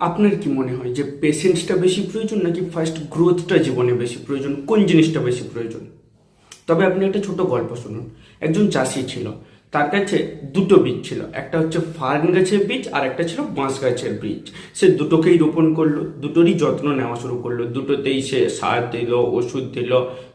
আপনার কি মনে হয় যে পেশেন্সটা বেশি প্রয়োজন নাকি ফার্স্ট গ্রোথটা জীবনে বেশি প্রয়োজন? কোন জিনিসটা বেশি প্রয়োজন? তবে আপনি একটা ছোট গল্প শুনুন। একজন চাষি ছিল, তার কাছে দুটো বীজ ছিল। একটা হচ্ছে ফার্ন গাছের বীজ আর একটা ছিল বাঁশ গাছের বীজ। সে দুটোকেই রোপণ করল, দুটোরই যত্ন নেওয়া শুরু করল। দুটোতেই সে সার দিল, ওষুধ দিল,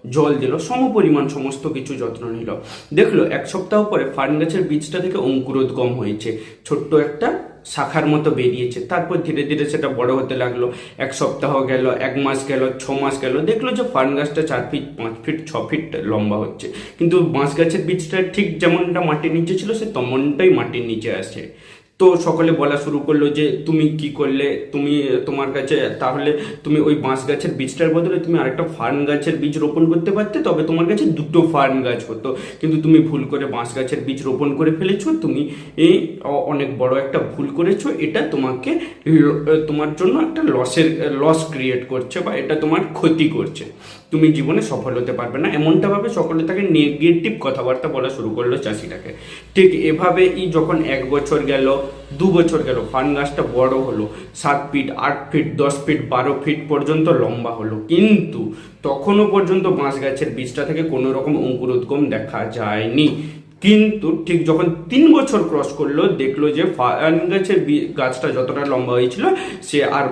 জল দিল, সমপরিমাণ সমস্ত কিছু যত্ন নিল। দেখল এক সপ্তাহ পরে ফার্ন গাছের বীজটা থেকে অঙ্কুরোদ্গম হয়েছে। ছোট্ট একটা শাখার মতো বেরিয়েছে। তারপর ধীরে ধীরে সেটা বড় হতে লাগল। এক সপ্তাহ গেল, এক মাস গেল, ছ মাস গেল। দেখল যে ফার্ন গাছটা চার ফিট, পাঁচ ফিট, ছ ফিট লম্বা হচ্ছে। কিন্তু বাঁশ গাছের বীজটা ঠিক যেমনটা মাটির নিচে ছিল, সে তেমনটাই মাটির নিচে আসে। তো সকলে বলা শুরু করল যে, তুমি কি করলে? তুমি, তোমার কাছে, তাহলে তুমি ওই বাঁশ গাছের বীজটার বদলে তুমি আরেকটা ফার্ন গাছের বীজ রোপণ করতে পারতে, তবে তোমার কাছে দুটো ফার্ন গাছ হতো। কিন্তু তুমি ভুল করে বাঁশ গাছের বীজ রোপণ করে ফেলেছো, তুমি এই অনেক বড় একটা ভুল করেছ। এটা তোমাকে, তোমার জন্য একটা লসের লস ক্রিয়েট করছে বা এটা তোমার ক্ষতি করছে। তুমি জীবনে সফল হতে পারবে না। এমনটাভাবে সকলে তাকে নেগেটিভ কথাবার্তা বলা শুরু করল চাষিটাকে। ঠিক এভাবেই যখন এক বছর গেল, দু বছর গেল ফান গাছটা বড় হলো। সাত ফিট, আট ফিট, দশ ফিট, বারো ফিট পর্যন্ত লম্বা হলো। কিন্তু তখনও পর্যন্ত বাঁশ গাছের বীজটা থেকে কোনো রকম অঙ্কুরোদ্গম দেখা যায়নি। কিন্তু ঠিক যখন তিন বছর ক্রস করল, দেখল যে ফান গাছের গাছটা যতটা লম্বা হয়েছিল, সে আর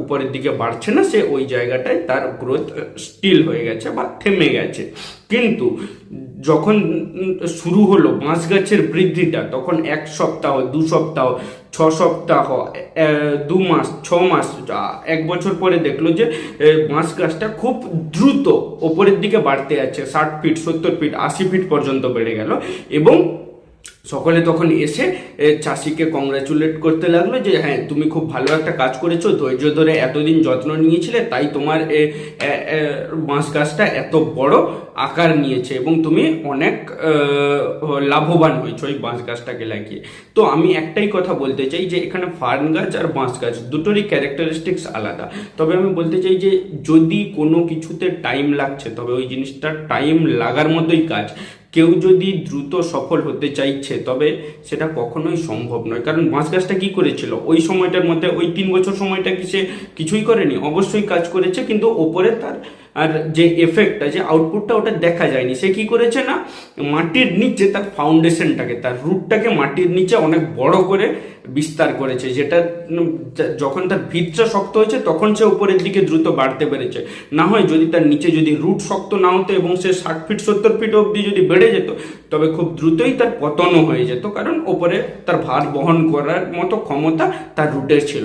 উপরের দিকে বাড়ছে না, সে ওই জায়গাটায় তার গ্রোথ স্টিল হয়ে গেছে বা থেমে গেছে। কিন্তু যখন শুরু হলো বাঁশ গাছের বৃদ্ধিটা, তখন এক সপ্তাহ, দু সপ্তাহ, ছ সপ্তাহ দু মাস, ছ মাস এক বছর পরে দেখল যে বাঁশ গাছটা খুব দ্রুত ওপরের দিকে বাড়তে যাচ্ছে, ষাট ফিট সত্তর ফিট আশি ফিট পর্যন্ত বেড়ে গেল এবং সকলে তখন এসে চাষিকে কংগ্রাচুলেট করতে লাগল যে হ্যাঁ তুমি খুব ভালো একটা কাজ করেছ, ধৈর্য ধরে এতদিন যত্ন নিয়েছিলে, তাই তোমার বাঁশ গাছটা এত বড় আকার নিয়েছে এবং তুমি অনেক লাভবান হয়েছো ওই বাঁশ গাছটাকে লাগিয়ে। তো আমি একটাই কথা বলতে চাই যে, এখানে ফার্ন গাছ আর বাঁশ গাছ দুটোরই ক্যারেক্টারিস্টিক্স আলাদা। তবে আমি বলতে চাই যে, যদি কোনো কিছুতে টাইম লাগছে, তবে ওই জিনিসটা টাইম লাগার মতোই কাজ। কেউ যদি দ্রুত সফল হতে চাইছে তবে সেটা কখনোই সম্ভব নয়। কারণ বাঁশ গাছটা কী করেছিল? ওই সময়টার মধ্যে, ওই তিন বছর সময়টা কি সে কিছুই করেনি? অবশ্যই কাজ করেছে, কিন্তু ওপরে তার আর যে এফেক্টটা যে আউটপুটটা ওটা দেখা যায়নি, সে কি করেছে না, মাটির নিচে তার ফাউন্ডেশনটাকে তার রুটটাকে মাটির নিচে অনেক বড় করে বিস্তার করেছে, যেটা যখন তার ভিতটা শক্ত হয়েছে, তখন সে উপরের দিকে দ্রুত বাড়তে পেরেছে। না হয় যদি তার নিচে যদি রুট শক্ত না হতো এবং সে ষাট ফিট সত্তর ফিট অবধি যদি বেড়ে যেত, তবে খুব দ্রুতই তার পতনও হয়ে যেত, কারণ ওপরে তার ভার বহন করার মতো ক্ষমতা তার রুটের ছিল।